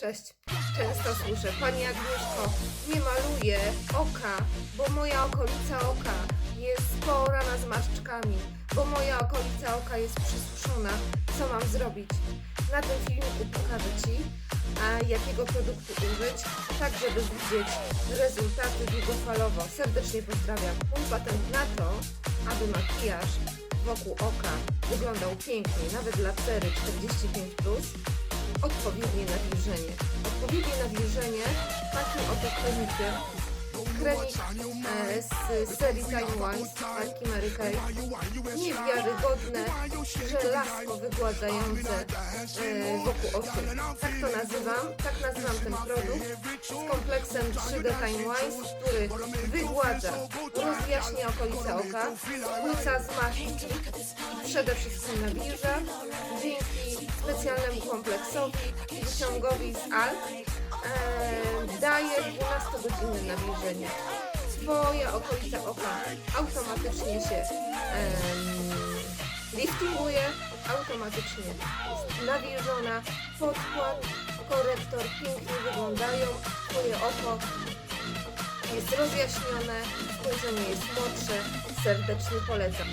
Cześć. Często słyszę, Pani Agnieszko, nie maluję oka, bo moja okolica oka jest porana zmarszczkami, bo moja okolica oka jest przysuszona. Co mam zrobić? Na tym filmiku pokażę Ci, a jakiego produktu użyć, tak żeby widzieć rezultaty długofalowo. Serdecznie pozdrawiam. Mój patent na to, aby makijaż wokół oka wyglądał pięknie, nawet dla cery 45+, odpowiednie nawilżenie. Odpowiednie nawilżenie takim oto kremikiem. Kremik e, z serii Time Wise marki Mary Kay. Niewiarygodne, żelazko wygładzające e, wokół oczu. Tak to nazywam, tak nazywam ten produkt z kompleksem 3D Time Wise, który wygładza, rozjaśnia okolice oka, spłyca zmarszczki i przede wszystkim nawilża dzięki specjalnemu kompleksowi wyciągowi z alg e, daje 12-godzinne nawilżenie. Twoja okolica oka automatycznie się em, liftinguje, automatycznie jest nawilżona, podkład, korektor pięknie wyglądają, Twoje oko jest rozjaśnione, spojrzenie jest młodsze, serdecznie polecam.